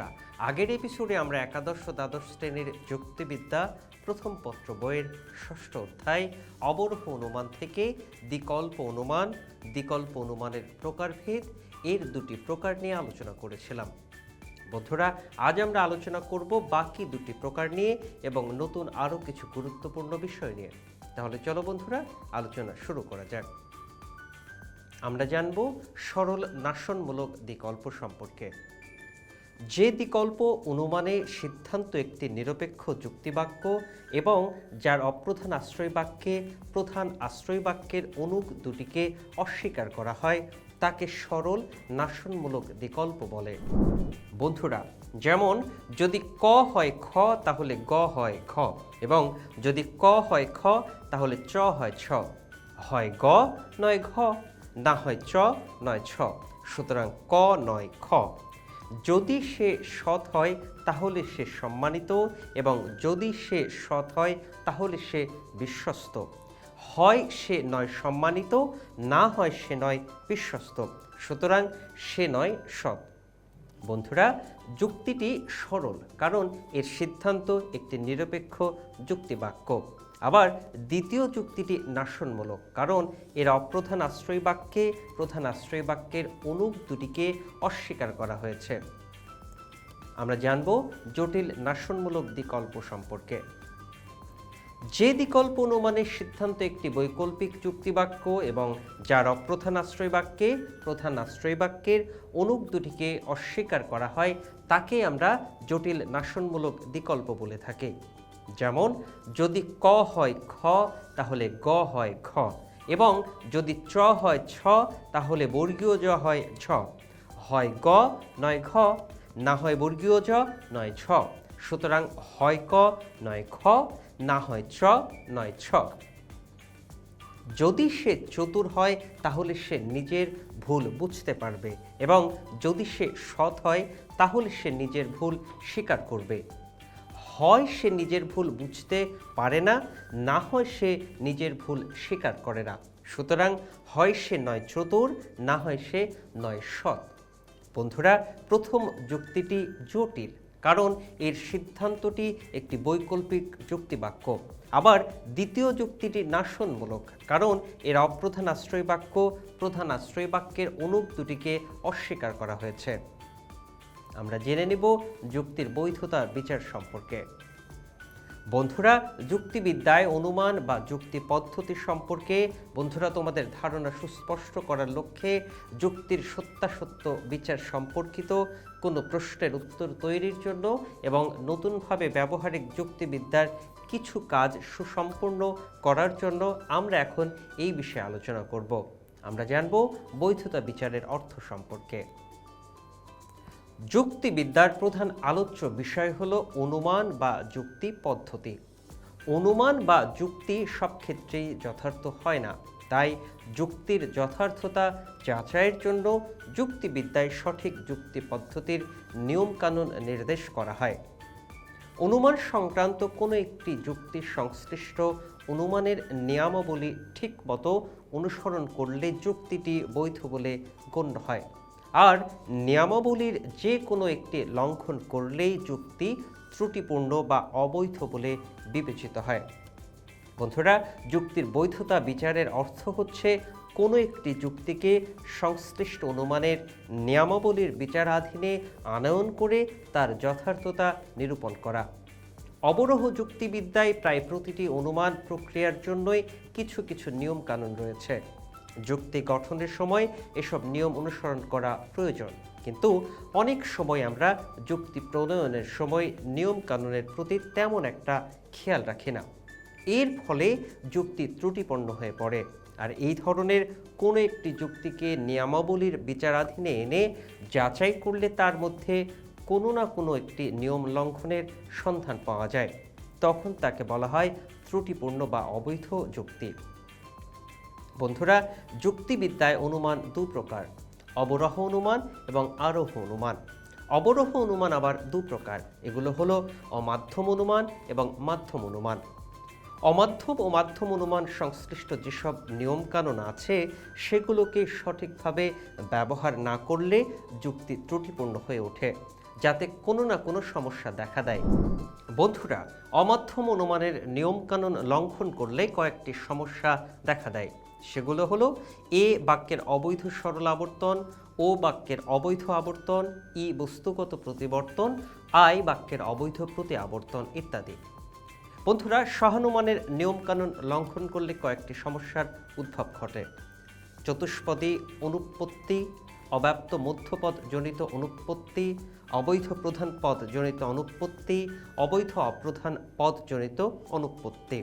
বন্ধুরা আগের এপিসোডে আমরা একাদশ দ্বাদশ শ্রেণির যুক্তিবিদ্যা প্রথম পত্র বইয়ের ষষ্ঠ অধ্যায়, অবরোহ অনুমান থেকে বিকল্প অনুমান বিকল্প অনুমানের প্রকারভেদ, এর দুটি প্রকার নিয়ে আলোচনা করেছিলাম। বন্ধুরা, আজ আমরা আলোচনা করব বাকি দুটি প্রকার নিয়ে এবং নতুন আরও কিছু গুরুত্বপূর্ণ বিষয় নিয়ে। তাহলে চলো বন্ধুরা, আলোচনা শুরু করা যাক। আমরা জানব সরল নাশনমূলক বিকল্প সম্পর্কে। যে বিকল্প অনুমানে সিদ্ধান্ত একটি নিরপেক্ষ যুক্তিবাক্য এবং যার অপ্রধান আশ্রয় বাক্যে প্রধান আশ্রয় বাক্যের অনুক দুটিকে অস্বীকার করা হয়, তাকে সরল নাশনমূলক বিকল্প বলে। বন্ধুরা, যেমন যদি ক হয় খ, তাহলে গ হয় খ এবং যদি ক হয় খ, তাহলে চ হয় ছ। হয় গ, নয় ঘ, না হয় চ, নয় ছ। সুতরাং ক, নয় খ। যদি সে সৎ হয়, তাহলে সে সম্মানিত, এবং যদি সে সৎ হয়, তাহলে সে বিশ্বস্ত। হয় সে নয় সম্মানিত, না হয় সে নয় বিশ্বস্ত। সুতরাং সে নয় সৎ। বন্ধুরা, যুক্তিটি সরল, কারণ এর সিদ্ধান্ত একটি নিরপেক্ষ যুক্তিবাক্য। আবার দ্বিতীয় যুক্তিটি নাশনমূলক, কারণ এর অপ্রধান আশ্রয় বাক্যে প্রধান আশ্রয় বাক্যের অনুপ দুটিকে অস্বীকার করা হয়েছে। আমরা জানব জটিল নাশনমূলক বিকল্প সম্পর্কে। যে বিকল্প অনুমানের সিদ্ধান্ত একটি বৈকল্পিক যুক্তিবাক্য এবং যার অপ্রধান আশ্রয় বাক্যে প্রধান আশ্রয় বাক্যের অনুপ দুটিকে অস্বীকার করা হয়, তাকে আমরা জটিল নাশনমূলক বিকল্প বলে থাকি। যেমন, যদি ক হয় খ, তাহলে গ হয় খ এবং যদি চ হয় ছ, তাহলে বর্গীয় জ হয় ছ হয় গ, নয় ঘ। না হয় বর্গীয় জ, নয় ছ। সুতরাং হয় ক, নয় খ। না হয় চ নয় ছ। যদি সে চতুর হয়, তাহলে সে নিজের ভুল বুঝতে পারবে। এবং যদি সে সৎ হয়, তাহলে সে নিজের ভুল স্বীকার করবে। হয় সে নিজের ভুল বুঝতে পারে না না হয় সে নিজের ভুল স্বীকার করে না। সুতরাং হয় সে নয় চতুর, না হয় সে নয় সৎ। বন্ধুরা, প্রথম যুক্তিটি জটিল, কারণ এর সিদ্ধান্তটি একটি বৈকল্পিক যুক্তিবাক্য। আবার দ্বিতীয় যুক্তিটি নাশনমূলক, কারণ এর অপ্রধান আশ্রয় বাক্য প্রধান আশ্রয় বাক্যের অনুপ দুটিকে অস্বীকার করা হয়েছে। আমরা জেনে নেব যুক্তির বৈধতার বিচার সম্পর্কে। বন্ধুরা, যুক্তিবিদ্যায় অনুমান বা যুক্তি পদ্ধতি সম্পর্কে বন্ধুরা, তোমাদের ধারণা সুস্পষ্ট করার লক্ষ্যে যুক্তির সত্যাসত্য বিচার সম্পর্কিত কোনো প্রশ্নের উত্তর তৈরির জন্য এবং নতুনভাবে ব্যবহারিক যুক্তিবিদ্যার কিছু কাজ সুসম্পূর্ণ করার জন্য আমরা এখন এই বিষয়ে আলোচনা করব। আমরা জানব বৈধতা বিচারের অর্থ সম্পর্কে। যুক্তিবিদ্যার প্রধান আলোচ্য বিষয় হলো অনুমান বা যুক্তি পদ্ধতি। অনুমান বা যুক্তি সব ক্ষেত্রেই যথার্থ হয় না। তাই যুক্তির যথার্থতা যাচাইয়ের জন্য যুক্তিবিদ্যায় সঠিক যুক্তি পদ্ধতির নিয়মকানুন নির্দেশ করা হয়। অনুমান সংক্রান্ত কোনো একটি যুক্তির সংশ্লিষ্ট অনুমানের নিয়মাবলী ঠিকমতো অনুসরণ করলে যুক্তিটি বৈধ বলে গণ্য হয়। আর নিয়মাবলীর যে কোনো একটি লঙ্ঘন করলেই যুক্তি ত্রুটিপূর্ণ বা অবৈধ বলে বিবেচিত হয়। বন্ধুরা, যুক্তির বৈধতা বিচারের অর্থ হচ্ছে কোনো একটি যুক্তিকে সংশ্লিষ্ট অনুমানের নিয়মাবলীর বিচারাধীনে আনয়ন করে তার যথার্থতা নিরূপণ করা। অবরোহ যুক্তিবিদ্যায় প্রায় প্রতিটি অনুমান প্রক্রিয়ার জন্যই কিছু কিছু নিয়মকানুন রয়েছে। যুক্তি গঠনের সময় এসব নিয়ম অনুসরণ করা প্রয়োজন। কিন্তু অনেক সময় আমরা যুক্তি প্রণয়নের সময় নিয়ম কানুনের প্রতি তেমন একটা খেয়াল রাখি না। এর ফলে যুক্তি ত্রুটিপূর্ণ হয়ে পড়ে। আর এই ধরনের কোনো একটি যুক্তিকে নিয়মাবলীর বিচারাধীনে এনে যাচাই করলে তার মধ্যে কোনো না কোনো একটি নিয়ম লঙ্ঘনের সন্ধান পাওয়া যায়। তখন তাকে বলা হয় ত্রুটিপূর্ণ বা অবৈধ যুক্তি। বন্ধুরা, যুক্তিবিদ্যায় অনুমান দু প্রকার। অবরোহ অনুমান এবং আরোহ অনুমান। অবরোহ অনুমান আবার দু প্রকার। এগুলো হলো অমাধ্যম অনুমান এবং মাধ্যম অনুমান। অমাধ্যম ও মাধ্যম অনুমান সংশ্লিষ্ট যেসব নিয়মকানুন আছে, সেগুলোকে সঠিকভাবে ব্যবহার না করলে যুক্তি ত্রুটিপূর্ণ হয়ে ওঠে, যাতে কোনো না কোনো সমস্যা দেখা দেয়। বন্ধুরা, অমাধ্যম অনুমানের নিয়মকানুন লঙ্ঘন করলে কয়েকটি সমস্যা দেখা দেয়। সেগুলো হলো এ বাক্যের অবৈধ সরল আবর্তন, ও বাক্যের অবৈধ আবর্তন, ই বস্তুগত প্রতিবর্তন, আই বাক্যের অবৈধ প্রতি আবর্তন ইত্যাদি। বন্ধুরা, সহানুমানের নিয়মকানুন লঙ্ঘন করলে কয়েকটি সমস্যার উদ্ভব ঘটে। চতুষ্পদী অনুৎপত্তি, অব্যাপ্ত মধ্যপদ জনিত অনুৎপত্তি, অবৈধ প্রধান পদ জনিত অনুৎপত্তি, অবৈধ অপ্রধান পদ জনিত অনুৎপত্তি।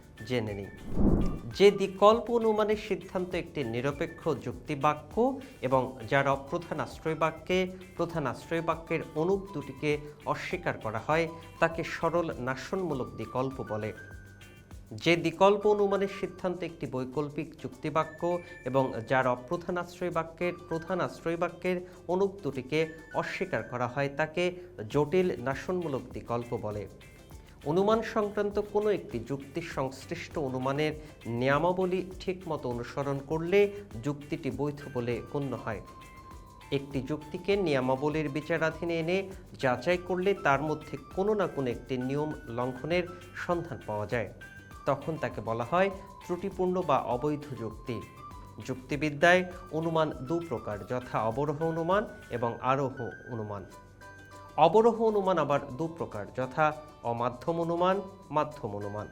জেনে নিই। যে বিকল্প অনুমানের সিদ্ধান্ত একটি নিরপেক্ষ যুক্তি বাক্য এবং যার অপ্রধান আশ্রয় বাক্যে প্রধান আশ্রয় বাক্যের অনুপ দুটিকে অস্বীকার করা হয়, তাকে সরল নাশনমূলক বিকল্প বলে। যে বিকল্প অনুমানের সিদ্ধান্ত একটি বৈকল্পিক যুক্তিবাক্য এবং যার অপ্রধান আশ্রয় বাক্যের প্রধান আশ্রয় বাক্যের অনুপ দুটিকে অস্বীকার করা হয়, তাকে জটিল নাশনমূলক বিকল্প বলে। অনুমান সংক্রান্ত কোনো একটি যুক্তির সংশ্লিষ্ট অনুমানের নিয়মাবলী ঠিকমতো অনুসরণ করলে যুক্তিটি বৈধ বলে গণ্য হয়। একটি যুক্তিকে নিয়মাবলীর বিচারাধীনে এনে যাচাই করলে তার মধ্যে কোনো না কোনো একটি নিয়ম লঙ্ঘনের সন্ধান পাওয়া যায়। তখন তাকে বলা হয় ত্রুটিপূর্ণ বা অবৈধ যুক্তি। যুক্তিবিদ্যায় অনুমান দু প্রকার যথা অবরোহ অনুমান এবং আরোহ অনুমান। অবরোহ অনুমান আবার দু প্রকার যথা অমাধ্যম অনুমান মাধ্যম অনুমান।